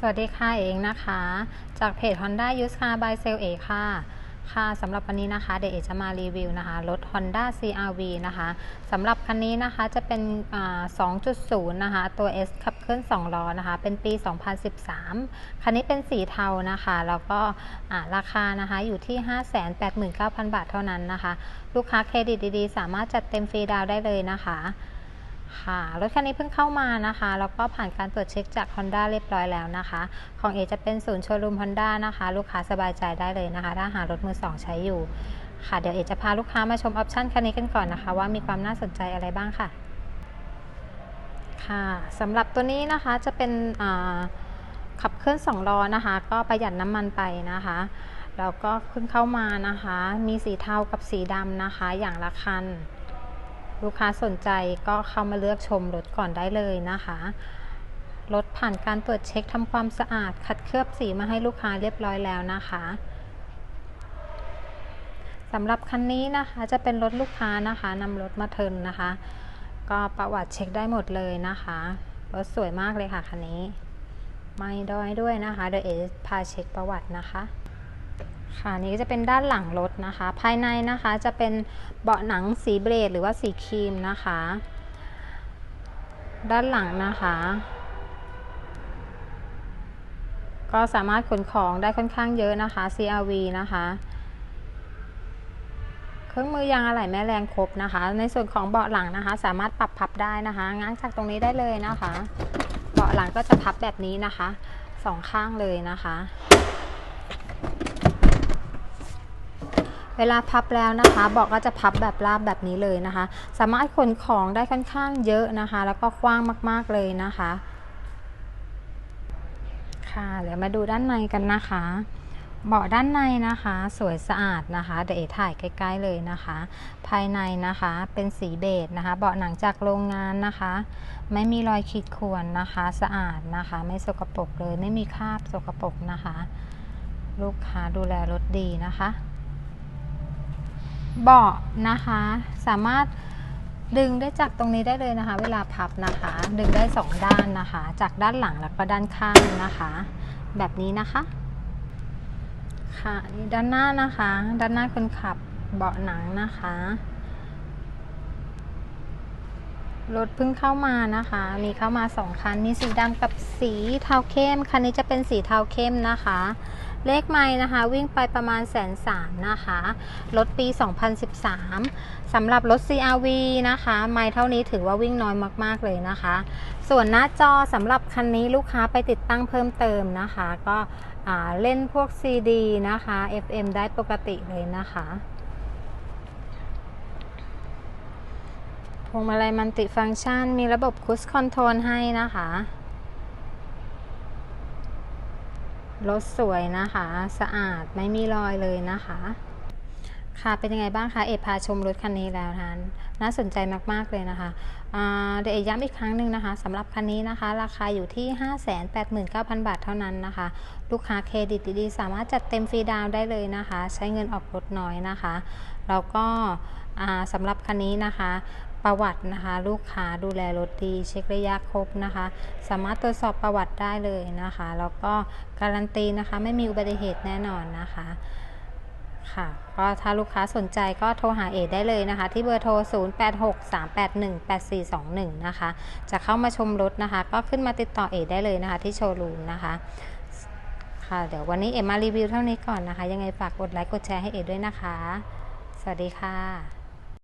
สวัสดีค่ะเองนะคะ จากเพจ Honda Used Car by Sale เอค่ะ ค่ะสำหรับวันนี้นะคะเดี๋ยวเอจะมารีวิวนะคะ รถ Honda CRV นะคะสำหรับคันนี้นะคะจะเป็นอ2.0 นะคะ ตัว S ขับเคลื่อน2ล้อนะคะ เป็นปี 2013 คันนี้เป็นสีเทานะคะ แล้วก็ราคานะคะอยู่ที่ 589,000 บาทเท่านั้นนะคะ ลูกค้าเครดิตดีๆ สามารถจัดเต็มฟรีดาวได้เลยนะคะ ค่ะรถคันนี้เพิ่งเข้ามานะคะ แล้วก็ผ่านการตรวจเช็คจาก Honda เรียบร้อยแล้วนะคะ ของเอจะเป็นศูนย์โชว์รูม Honda นะคะ ลูกค้าสบายใจได้เลยนะคะ ถ้าหารถมือสองใช้อยู่ค่ะ เดี๋ยวเอจะพาลูกค้ามาชมออปชันคันนี้กันก่อนนะคะ ว่ามีความน่าสนใจอะไรบ้างค่ะ ค่ะสำหรับตัวนี้นะคะจะเป็นขับเคลื่อน2ล้อนะคะ ก็ประหยัดน้ำมันไปนะคะแล้วก็เพิ่งเข้ามานะคะ มีสีเทากับสีดำนะคะ อย่างละคัน ลูกค้าสนใจก็เข้ามาเลือกชมรถก่อนได้เลยนะคะรถผ่านการตรวจเช็คทำความสะอาด ขัดเคลือบสีมาให้ลูกค้าเรียบร้อยแล้วนะคะสำหรับคันนี้นะคะจะเป็นรถลูกค้านะคะนำรถมาเทินนะคะ ก็ประวัติเช็คได้หมดเลยนะคะรถสวยมากเลยค่ะคันนี้ ไม่ด้อยด้วยนะคะเดี๋ยวเอพาเช็คประวัตินะคะ ค่ะนี่ก็จะเป็นด้านหลังรถนะคะ ภายในนะคะจะเป็นเบาะหนังสีเบรดหรือว่าสีครีมนะคะ ด้านหลังนะคะ ก็สามารถขนของได้ค่อนข้างเยอะนะคะ CRV นะคะ เครื่องมือยางอะไหล่แม่แรงครบนะคะ ในส่วนของเบาะหลังนะคะ สามารถปรับพับได้นะคะ ง้างจากตรงนี้ได้เลยนะคะ เบาะหลังก็จะพับแบบนี้นะคะสองข้างเลยนะคะ เวลาพับแล้วนะคะเบอกก็จะพับแบบราบแบบนี้เลยนะคะ สามารถขนของได้ค่อนข้างเยอะนะคะ แล้วก็กว้างมากๆเลยนะคะ ค่ะเดี๋ยวมาดูด้านในกันนะคะเบาะด้านในนะคะ สวยสะอาดนะคะ เดี๋ยวเอถ่ายใกล้ ๆ เลยนะคะ ภายในนะคะเป็นสีเบจนะคะ เบาะหนังจากโรงงานนะคะ ไม่มีรอยขีดข่วนนะคะ สะอาดนะคะ ไม่สกปรกเลย ไม่มีคราบสกปรกนะคะ ลูกค้าดูแลรถดีนะคะ เบาะนะคะ สามารถดึงได้จากตรงนี้ได้เลยนะคะ เวลาพับนะคะ ดึงได้สองด้านนะคะ จากด้านหลังแล้วก็ด้านข้างนะคะ แบบนี้นะคะค่ะนี่ด้านหน้านะคะ ด้านหน้าคนขับเบาะหนังนะคะรถเพิ่งเข้ามานะคะ มีเข้ามาสองคันมีสีดำกับสีเทาเข้ม คันนี้จะเป็นสีเทาเข้มนะคะ เลขไม้นะคะ วิ่งไปประมาณแสนสามนะคะรถปี 2013สำหรับรถ CRV นะคะ ไม้เท่านี้ถือว่าวิ่งน้อยมาก ๆ เลยนะคะ ส่วนหน้าจอสำหรับคันนี้ลูกค้าไปติดตั้งเพิ่มเติมนะคะ ก็เล่นพวก CD นะคะ FM ได้ปกติเลยนะคะพวงมาลัยมันติฟังก์ชัน มีระบบคุชคอนโทรลให้นะคะ รถสวยนะคะ สะอาดไม่มีรอยเลยนะคะ ค่ะเป็นยังไงบ้างคะเอกพาชมรถคันนี้แล้วนะน่าสนใจมากๆเลยนะคะเดี๋ยวเอกย้ำอีกครั้งหนึ่งนะคะสำหรับคันนี้นะคะ ราคาอยู่ที่ 589,000 บาทเท่านั้นนะคะ ลูกค้าเครดิตดีๆสามารถจัดเต็มฟรีดาวได้เลยนะคะ ใช้เงินออกรถน้อยนะคะแล้วก็สำหรับคันนี้นะคะประวัตินะคะ ลูกค้าดูแลรถดี เช็คระยะครบนะคะ สามารถตรวจสอบประวัติได้เลยนะคะ แล้วก็การันตีนะคะ ไม่มีอุบัติเหตุแน่นอนนะคะ ค่ะก็ถ้าลูกค้าสนใจก็โทรหาเอได้เลยนะคะ ที่เบอร์โทร 0863818421 นะคะ จะเข้ามาชมรถนะคะ ก็ขึ้นมาติดต่อเอได้เลยนะคะ ที่โชว์รูมนะคะค่ะเดี๋ยววันนี้เอมารีวิวเท่านี้ก่อนนะคะ ยังไงฝากกดไลค์กดแชร์ให้เอด้วยนะคะ สวัสดีค่ะ